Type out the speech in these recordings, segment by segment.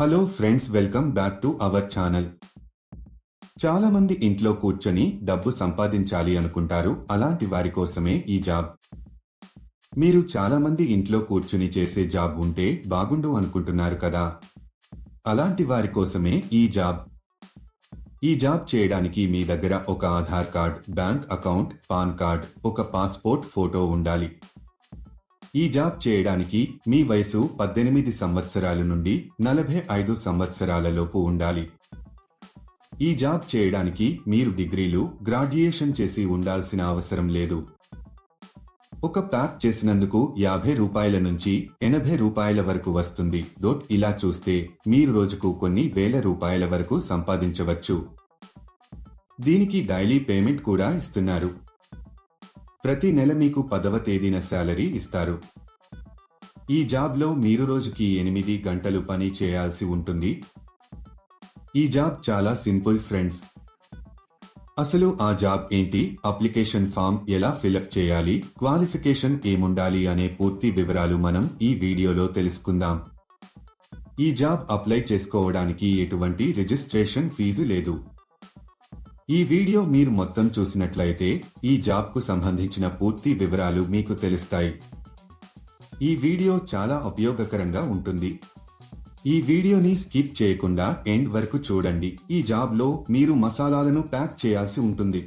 Hello friends welcome back to our channel. చాలా మంది ఇంట్లో కూర్చొని డబ్బు సంపాదించాలి అనుకుంటారు అలాంటి వారి కోసమే ఈ జాబ్. మీరు చాలా మంది ఇంట్లో కూర్చుని చేసే జాబ్ ఉంటే బాగుండు అనుకుంటున్నారు కదా? అలాంటి వారి కోసమే ఈ జాబ్. ఈ జాబ్ చేయడానికి మీ దగ్గర ఒక Aadhaar card bank account PAN card ఒక పాస్పోర్ట్ ఫోటో ఉండాలి. ఈ జాబ్ చేయడానికి మీ వయసు పద్దెనిమిది సంవత్సరాల నుండి నలభై ఐదు సంవత్సరాలలోపు ఉండాలి. ఈ జాబ్ చేయడానికి మీరు డిగ్రీలు గ్రాడ్యుయేషన్ చేసి ఉండాల్సిన అవసరం లేదు. ఒక ప్యాక్ చేసినందుకు యాభై రూపాయల నుంచి ఎనభై రూపాయల వరకు వస్తుంది. డోట్ ఇలా చూస్తే మీరు రోజుకు కొన్ని వేల రూపాయల వరకు సంపాదించవచ్చు. దీనికి డైలీ పేమెంట్ కూడా ఇస్తున్నారు. ప్రతి నెల మీకు పదవ తేదీన శాలరీ ఇస్తారు. ఈ జాబ్లో మీరు రోజుకి ఎనిమిది గంటలు పని చేయాల్సి ఉంటుంది. ఈ జాబ్ చాలా సింపుల్ ఫ్రెండ్స్. అసలు ఆ జాబ్ ఏంటి? అప్లికేషన్ ఫామ్ ఎలా ఫిలప్ చేయాలి? క్వాలిఫికేషన్ ఏముండాలి అనే పూర్తి వివరాలు మనం ఈ వీడియోలో తెలుసుకుందాం. ఈ జాబ్ అప్లై చేసుకోవడానికి ఎటువంటి రిజిస్ట్రేషన్ ఫీజు లేదు. ఈ వీడియో మీరు మొత్తం చూసినట్లయితే ఈ జాబ్కు సంబంధించిన పూర్తి వివరాలు మీకు తెలుస్తాయి. ఈ వీడియో చాలా ఉపయోగకరంగా ఉంటుంది. ఈ వీడియోని స్కిప్ చేయకుండా ఎండ్ వరకు చూడండి. ఈ జాబ్లో మీరు మసాలాలను ప్యాక్ చేయాల్సి ఉంటుంది.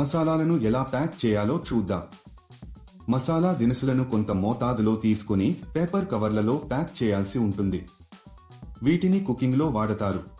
మసాలాలను ఎలా ప్యాక్ చేయాలో చూద్దాం. మసాలా దినుసులను కొంత మోతాదులో తీసుకుని పేపర్ కవర్లలో ప్యాక్ చేయాల్సి ఉంటుంది. వీటిని కుకింగ్లో వాడతారు.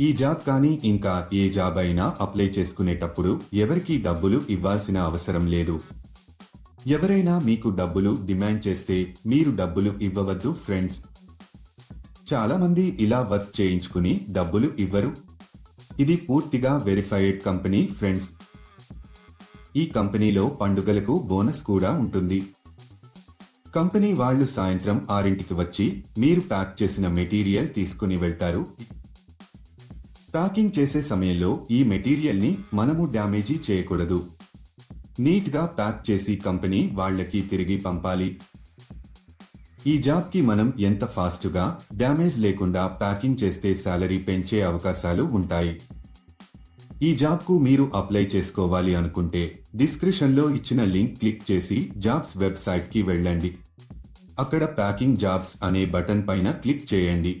ఈ జాబ్ కానీ ఇంకా ఏ జాబ్ అయినా అప్లై చేసుకునేటప్పుడు ఎవరికీ డబ్బులు ఇవ్వాల్సిన అవసరం లేదు. ఎవరైనా మీకు డబ్బులు డిమాండ్ చేస్తే మీరు డబ్బులు ఇవ్వవద్దు ఫ్రెండ్స్. చాలా మంది ఇలా వర్క్ చేయించుకుని డబ్బులు ఇవ్వరు. ఇది పూర్తిగా వెరిఫైడ్ కంపెనీ ఫ్రెండ్స్. ఈ కంపెనీలో పండుగలకు బోనస్ కూడా ఉంటుంది. కంపెనీ వాళ్ళు సాయంత్రం ఆరింటికి వచ్చి మీరు ప్యాక్ చేసిన మెటీరియల్ తీసుకుని వెళ్తారు. ప్యాకింగ్ చేసే సమయంలో ఈ మెటీరియల్ని మనము డ్యామేజీ చేయకూడదు. నీట్గా ప్యాక్ చేసి కంపెనీ వాళ్ళకి తిరిగి పంపాలి. ఈ జాబ్కి మనం ఎంత ఫాస్ట్గా డ్యామేజ్ లేకుండా ప్యాకింగ్ చేస్తే శాలరీ పెంచే అవకాశాలు ఉంటాయి. ఈ జాబ్కు మీరు అప్లై చేసుకోవాలి అనుకుంటే డిస్క్రిప్షన్లో ఇచ్చిన లింక్ క్లిక్ చేసి జాబ్స్ వెబ్సైట్కి వెళ్ళండి. అక్కడ ప్యాకింగ్ జాబ్స్ అనే బటన్ పైన క్లిక్ చేయండి.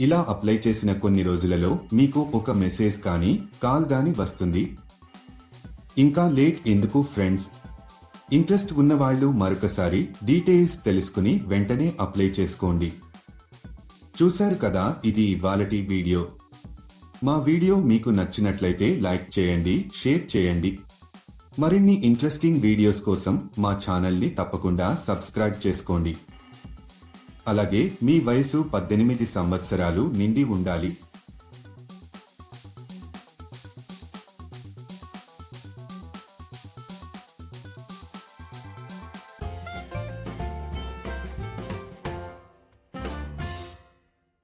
ఇలా అప్లై చేసిన కొన్ని రోజులలో మీకు ఒక మెసేజ్ కానీ కాల్ గాని వస్తుంది. ఇంకా లేట్ ఎందుకు ఫ్రెండ్స్? ఇంట్రెస్ట్ ఉన్న వాళ్ళు మరొకసారి డీటెయిల్స్ తెలుసుకుని వెంటనే అప్లై చేసుకోండి. చూశారు కదా ఇది ఇవాళటి వీడియో. మా వీడియో మీకు నచ్చినట్లయితే లైక్ చేయండి షేర్ చేయండి. మరిన్ని ఇంట్రెస్టింగ్ వీడియోస్ కోసం మా ఛానల్ని తప్పకుండా సబ్స్క్రైబ్ చేసుకోండి. అలాగే మీ వయసు పద్దెనిమిది సంవత్సరాలు నిండి ఉండాలి.